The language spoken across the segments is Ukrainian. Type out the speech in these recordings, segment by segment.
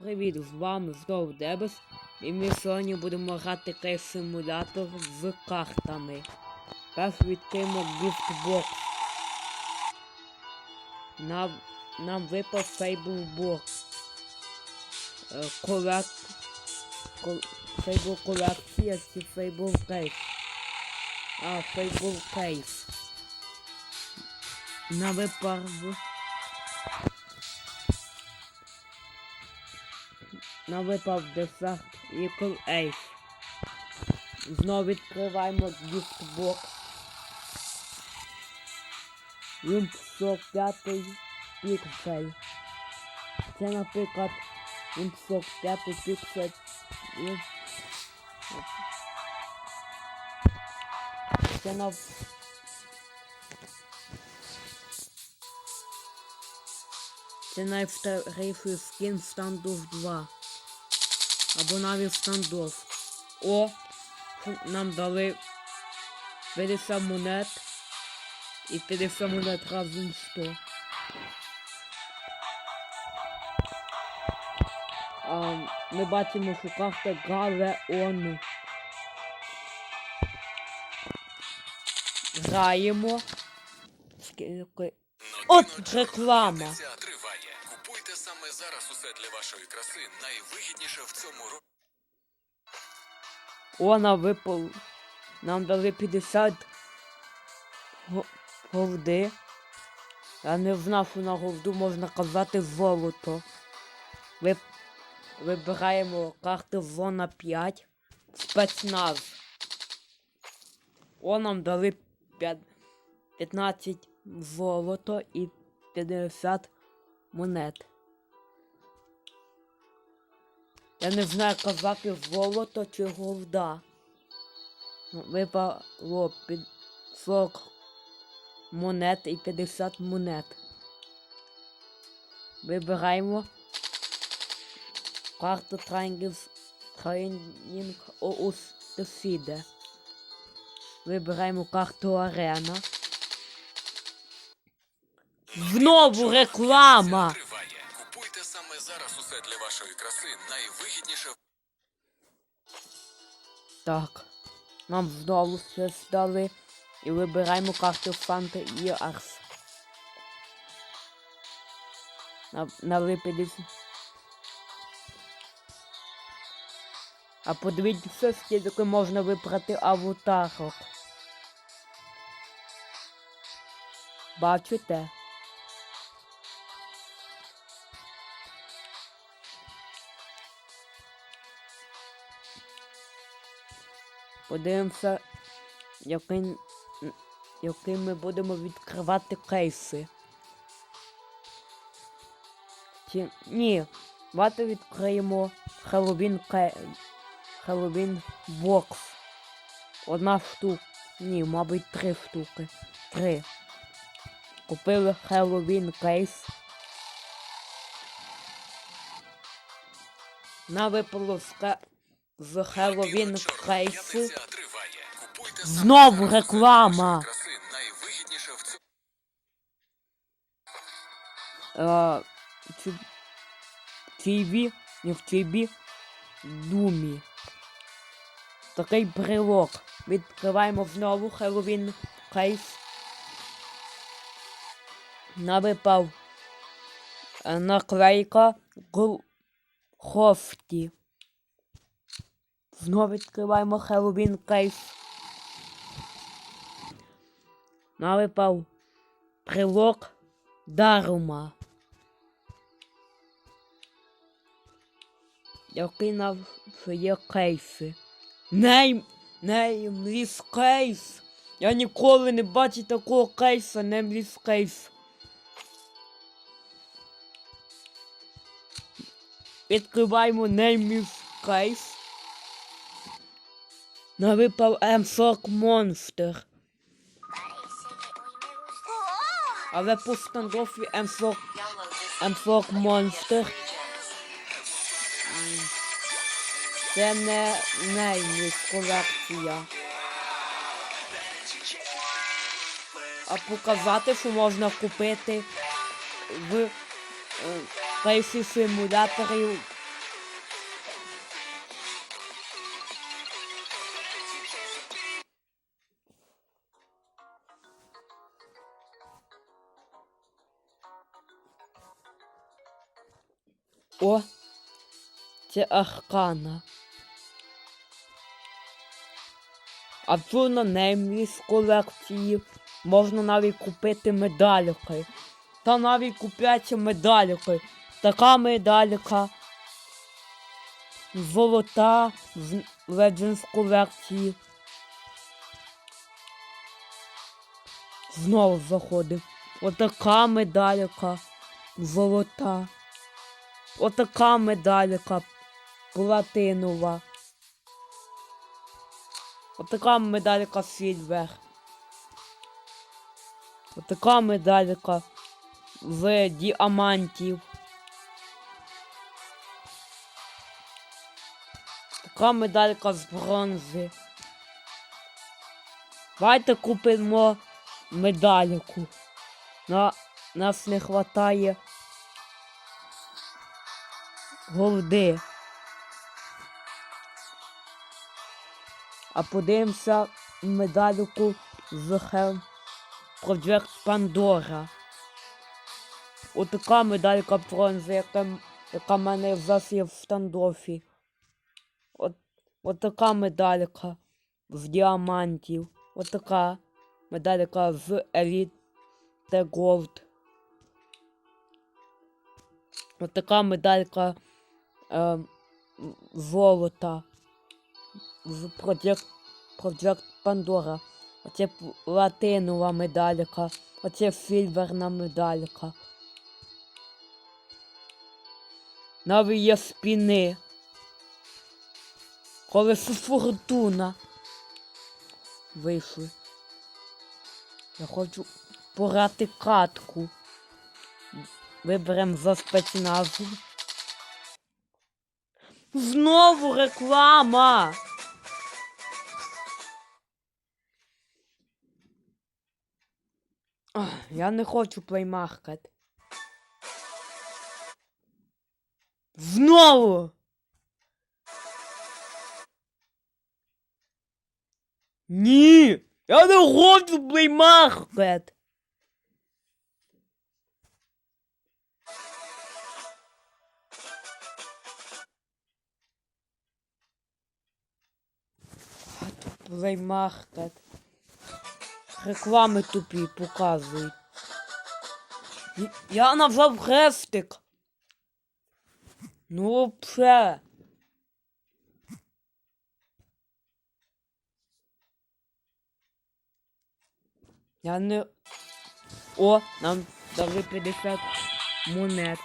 Привіт, з вами знову Дебес. І ми сьогодні будемо грати кейс симулятор з картами. Перш відкриємо гіфтбокс. Нам, нам випав фейблбокс. Е, Колек... Кол... Фейбл колекція чи фейбл кейс. А, фейбл кейс. Нам випав... Нам випав десерт Equal Ace. Знову відкриваємо гіфтбокс. Він 45 піксель. Це, наприклад, він 45 піксель. Це на Це найвторіший скін в Standoff 2. Або навіть Standoff. О! Нам дали 50 монет. І 50 монет разом 100. А, ми бачимо, що карта Галеон. Граємо. От реклама. Зараз усе для вашої краси. Найвигідніше в цьому році. Вона випал. Нам дали 50 го- голди. Я не знав, що на голду можна казати золото. Вип... Вибираємо карти зона 5. Спецназ. О, нам дали п'ят- 15 золото і 50 монет. Я не знаю казати золото чи голда. Ну, Випало під 40 монет і 50 монет. Вибираємо карту Triangles Training Defide. Вибираємо карту Арена. Знову реклама! Краси. Найвигідніше Так. Нам знову щось дали. І вибираємо карту Фанта і Арс. На, на випаді. А подивіться, скільки можна вибрати аватарок. Бачите? Подивимося, який, який ми будемо відкривати кейси. Чи ні, давайте відкриємо Хеллоуін кей... Хеллоуін бокс. Одна штука. Ні, мабуть, три штуки. Три. Купили Хеллоуін кейс. На випало з, Хеллоуін саме Знову реклама. Е, TV, не в TV, Думі. Такий брелок. Відкриваємо знову Хеллоуін кейс. Навипав е, наклейка Хофті. Знову відкриваємо Хеллоуін кейс. Навипав брелок Дарума. Який на є кейси. Нейм, неймліс кейс. Я ніколи не бачив такого кейса, неймліс кейс. Відкриваємо неймліс кейс. На випав М40 Монстр. Але по стандофі М40 М40 Монстр. Це не неймліс колекція. А показати, що можна купити в е, кейсі симуляторів Це аркана. А цю на колекції можна навіть купити медальки. Та навіть купляться медальки. Така медалька. Золота з Legends колекції. Знову заходимо. Отака медалька. Золота. Отака медалька платинова. Отака медалька Сільвер. Отака медалька з діамантів. Така медалька з бронзи. Давайте купимо медальку. На, нас не хватає голди. А подивимося медальку з Hell Project Pandora. Отака медалька бронзи, яка, яка в мене зараз є в стандофі. От, отака медалька з діамантів. Отака медалька з Elite Gold. Отака медалька е, золота з Project, Project Pandora. Оце платинова медалька. Оце сильверна медалька. Навіть є спіни. Колесо фортуна. Вийшли. Я хочу пограти катку. Виберемо за спецназу. Знову реклама. Я не хочу плеймаркет. Знову. Ні! Я не хочу плеймаркет. Плеймаркет. Реклами тупі показують. Я навзав хрестик. Ну, вообще. Я не... О, нам дали 50 монет.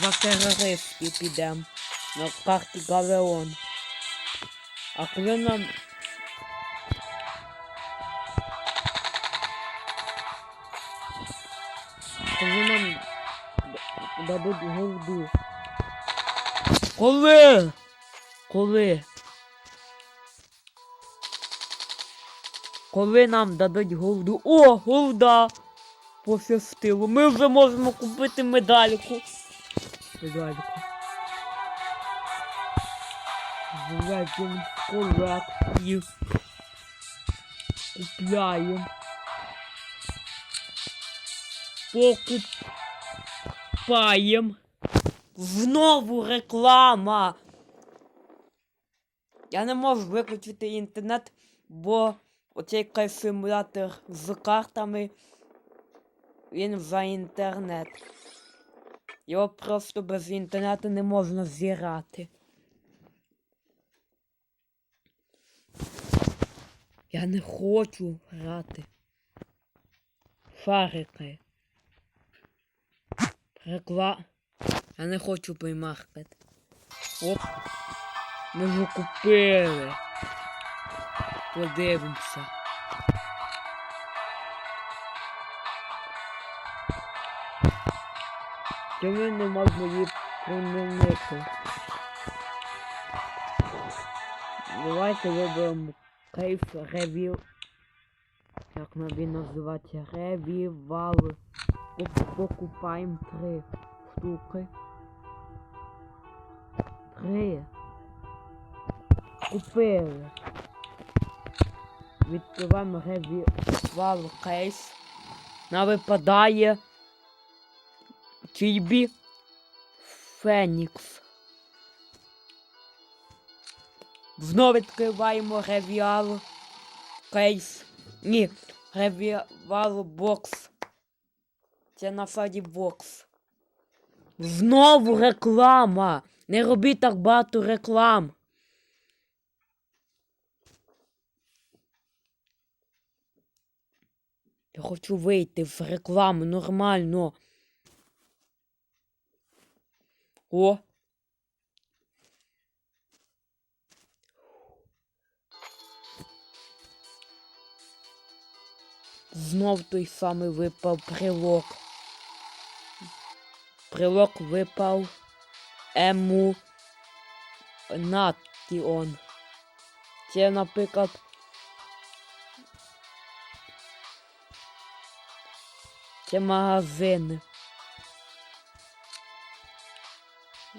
За терористів підемо. На карті Галеон. А коли нам... Коли нам дадуть голду. Коли? Коли? Коли нам дадуть голду? О, голда! Пощастило. Ми вже можемо купити медальку. Медальку. Введемо в колекцію. Купляємо. Покупаємо. Знову реклама. Я не можу виключити інтернет, бо оцей кайф-симулятор з картами. Він за інтернет. Його просто без інтернету не можна зіграти. Я не хочу грати. Шарики. Рекла. Я не хочу плеймаркет. Оп. Ми вже купили. Подивимося. Чому не можна її примінити? Давайте виберемо кейф ревіл. Як він називається? Ревівал. Покупаємо три штуки. Три. Купили. Відкриваємо ревівал кейс. На випадає Чібі Фенікс. Знову відкриваємо ревіал кейс. Ні, ревіал бокс. Це на саді бокс. Знову реклама. Не робіть так багато реклам. Я хочу вийти в рекламу нормально. О. Знов той самий випав прилог. Прилог випав ему Наттіон. Це, наприклад. Це магазин.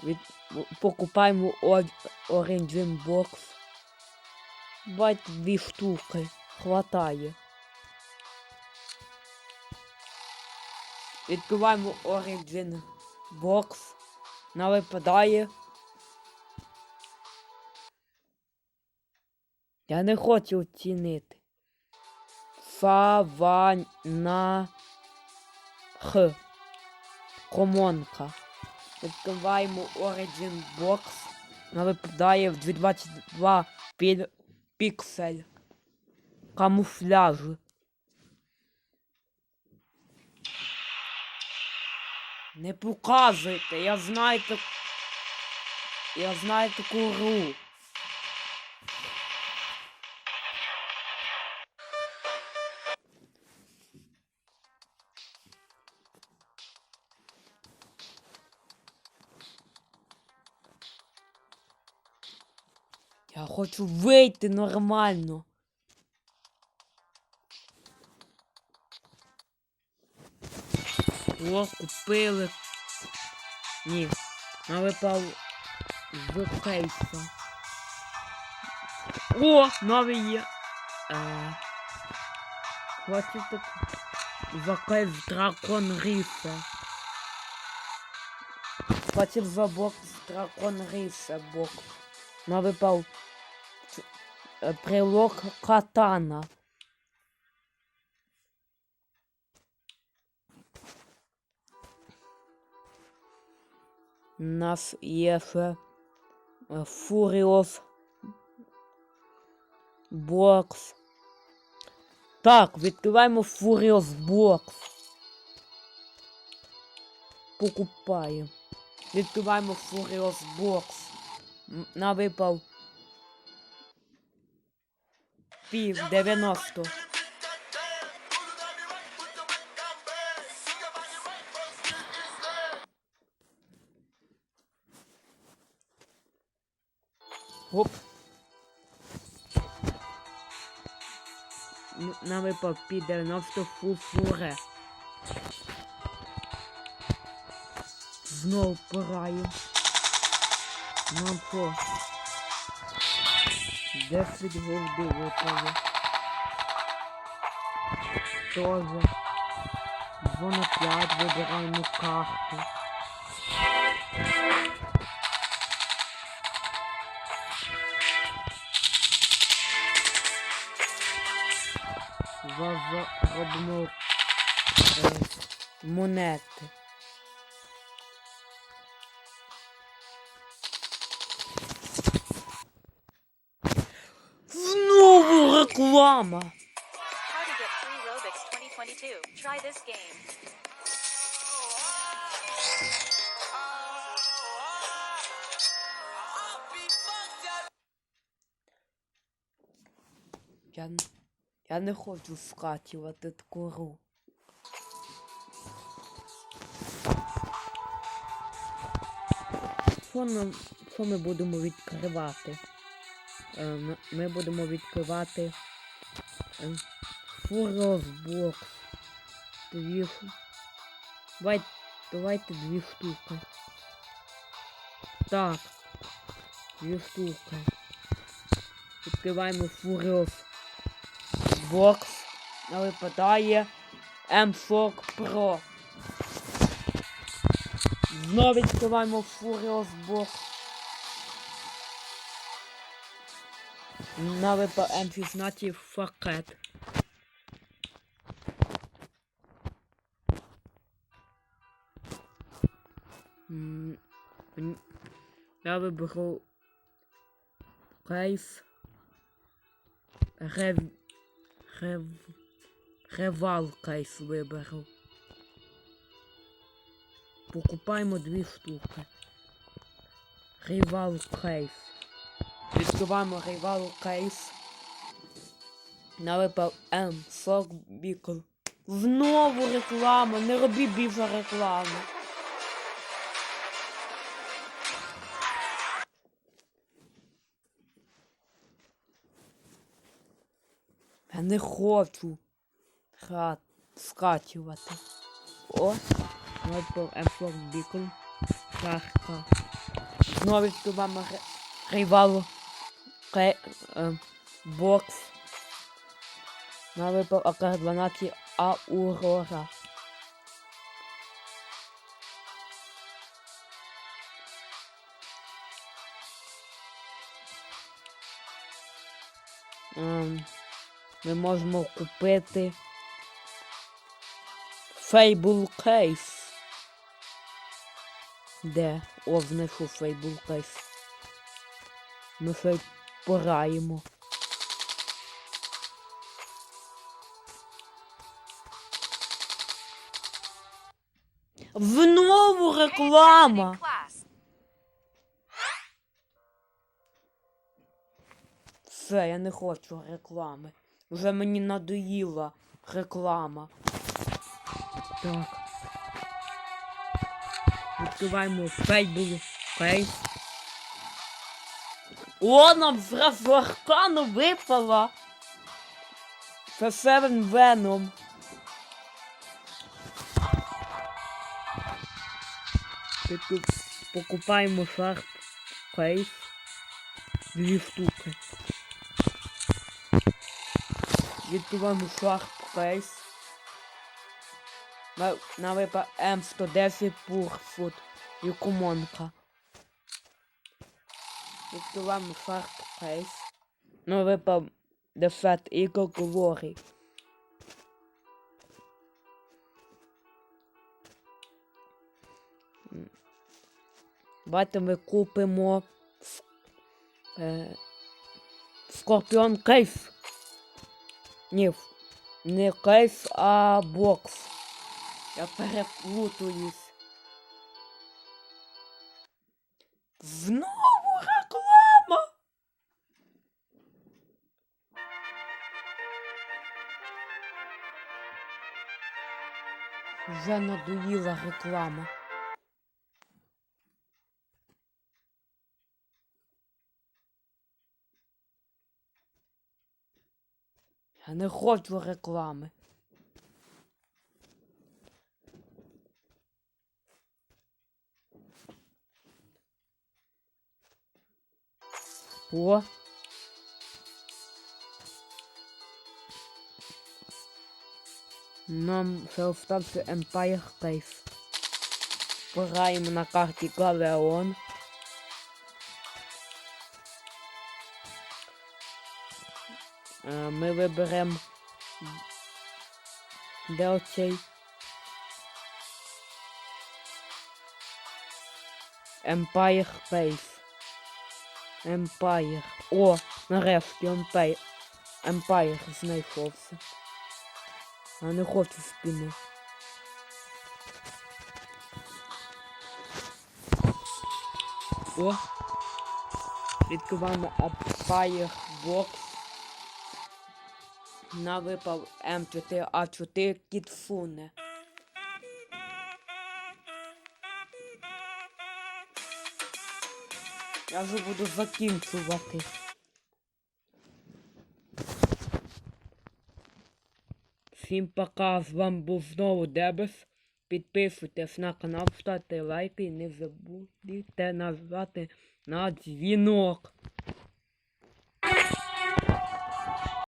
Від... Покупаємо Or- Origin Box. Бать дві штуки. Хватає. Відкриваємо Origin Box. Нам випадає. Я не хочу оцінити. Савана Х. Комонка. Відкриваємо Origin Box. Нам випадає в 22 пі... піксель. Камуфляж. Не показуйте, я знаю так... Я знаю таку гру. Я хочу вийти нормально. О, купили. Ні. А випав з. О, новий є. Е, Хочу так за кейс дракон риса. Хотів за бокс дракон риса бокс. На випав е, прилог катана. Нас є е, Фуріос Бокс. Так, відкриваємо Фуріос Бокс. Покупаємо. Відкриваємо Фуріос Бокс. На випав пів 90. Оп. Н- На випав під 90 фуфуре. Знов пираю. Нам що? 10 голди випали. Тоже. Зона 5 вибираємо карту. Робимо е, монети. Знову реклама. How to get free Robux 2022. Try this game. Я, я не хочу скачувати таку. Що, нам, що ми будемо відкривати? Е, ми будемо відкривати е, фурозбокс. Дві. ш- Давай, давайте дві штуки. Так. Дві штуки. Відкриваємо Furious Box. А випадає M-Shock Pro. Знову відкриваємо Фуріос Бокс. На випав М16 факет. М, м, Я виберу кейс. Рев... Рев... Ревал кейс виберу. Покупаємо дві штуки. Рівал кейс. Відкриваємо рівал кейс. На випав М. Сок бікл. Знову реклама. Не роби більше реклами. Не хочу грати, скачувати. О, випав М. бікл. Шахка. Знову відкриваємо ре- рівал ке, е, бокс. На випав АК-12 Аурора. Ем, ми можемо купити Fable Case. Де? О, знайшов Fable Case. Ми ще пораємо. Знову реклама! Все, я не хочу реклами. Вже мені надоїла реклама. Так. Відкриваємо Fable Face. О, нам з аркану випала. Це Venom. Таку покупаємо Sharp Face. Дві штуки. Відкриваємо Sharp Face. На, випа М110 Пурфут і Кумонка. Відкриваємо Sharp Face. На випа Defect Eagle Glory. Давайте ми купимо е, Скорпіон Кейс. Ні, не кейс, а бокс. Я переплутаюсь. Знову реклама. Вже надоїла реклама. Я не хочу реклами. О. Нам ще остався Empire Case. Пограємо на карті Галеон. Е, Ми виберемо де оцей Empire Space. Empire. О, нарешті Empire. Empire знайшовся. А не хочу спіни. О! Відкриваємо Empire Box. На випав М4А4 Кітфуне. Я вже буду закінчувати. Всім пока, з вами був знову Дебес. Підписуйтесь на канал, ставте лайки і не забудьте нажати на дзвінок.